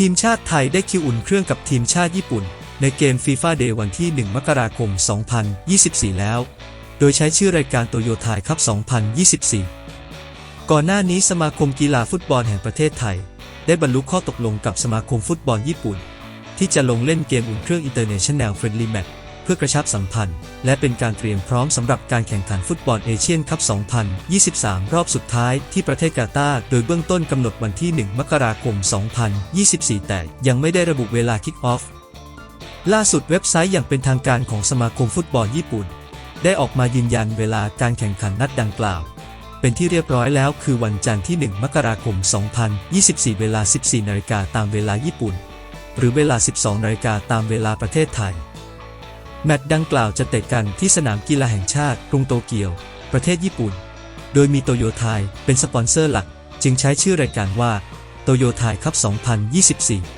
ทีมชาติไทยได้คิวอุ่นเครื่องกับทีมชาติญี่ปุ่น ในเกมฟีฟ่าเดย์วันที่ 1 มกราคม 2024 แล้ว โดยใช้ชื่อรายการโตโยต้าคัพ 2024 ก่อนหน้านี้สมาคมกีฬาฟุตบอลแห่งประเทศไทย ได้บรรลุข้อตกลงกับสมาคมฟุตบอลญี่ปุ่น ที่จะลงเล่นเกมอุ่นเครื่อง International Friendly Match พื่อกระชับสัมพันธ์ และเป็นการเตรียมพร้อมสำหรับการแข่งขันฟุตบอลเอเชียนคัพ 2023 รอบสุดท้ายที่ประเทศกาตาร์โดยเบื้องต้นกำหนดวันที่ 1 มกราคม 2024 แต่ยังไม่ได้ระบุเวลาคิกออฟ ล่าสุดเว็บไซต์อย่างเป็นทางการของสมาคมฟุตบอลญี่ปุ่น ได้ออกมายืนยันเวลาการแข่งขันนัดดังกล่าว เป็นที่เรียบร้อยแล้วคือวันจันทร์ที่ 1 มกราคม 2024 เวลา 14 นาฬิกาตามเวลาญี่ปุ่น หรือเวลา 12 นาฬิกาตามเวลาประเทศไทย แมตช์ดังกล่าวจะเตะกันที่สนามกีฬาแห่งชาติกรุงโตเกียว ประเทศญี่ปุ่น โดยมีโตโยไทยเป็นสปอนเซอร์หลัก จึงใช้ชื่อรายการว่าโตโยไทยคัพ 2024